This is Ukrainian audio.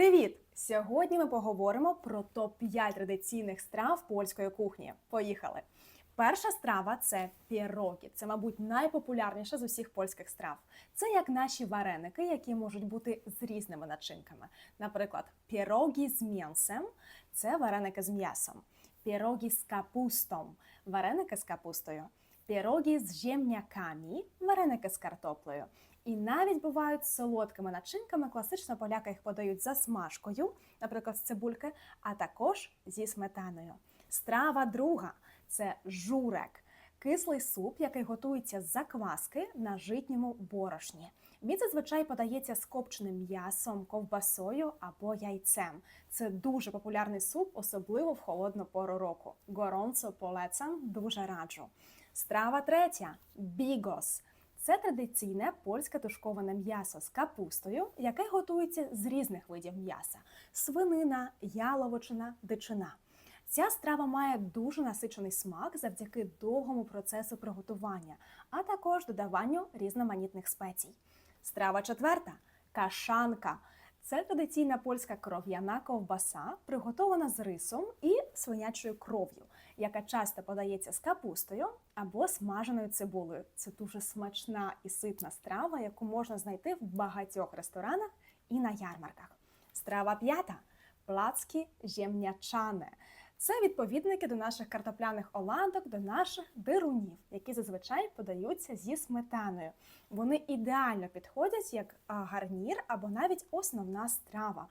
Привіт! Сьогодні ми поговоримо про топ-5 традиційних страв польської кухні. Поїхали! Перша страва це пірогі. Це, мабуть, найпопулярніша з усіх польських страв. Це як наші вареники, які можуть бути з різними начинками. Наприклад, пірогі з м'ясом – це вареники з м'ясом, пірогі з капустом, вареники з капустою, пірогі з жемняками, вареники з картоплею. І навіть бувають з солодкими начинками. Класично поляки їх подають за смажкою, наприклад, з цибульки, а також зі сметаною. Страва друга це журек. Кислий суп, який готується з закваски на житньому борошні. Він зазвичай подається з копченим м'ясом, ковбасою або яйцем. Це дуже популярний суп, особливо в холодну пору року. Горонцо полецам дуже раджу. Страва третя бігос. Це традиційне польське тушковане м'ясо з капустою, яке готується з різних видів м'яса: свинина, яловичина, дичина. Ця страва має дуже насичений смак завдяки довгому процесу приготування, а також додаванню різноманітних спецій. Страва четверта кашанка. Це традиційна польська кров'яна ковбаса, приготована з рисом і свинячою кров'ю, яка часто подається з капустою або смаженою цибулею. Це дуже смачна і ситна страва, яку можна знайти в багатьох ресторанах і на ярмарках. Страва п'ята плацкі жемнячане. Це відповідники до наших картопляних оладок, до наших дирунів, які зазвичай подаються зі сметаною. Вони ідеально підходять як гарнір або навіть основна страва.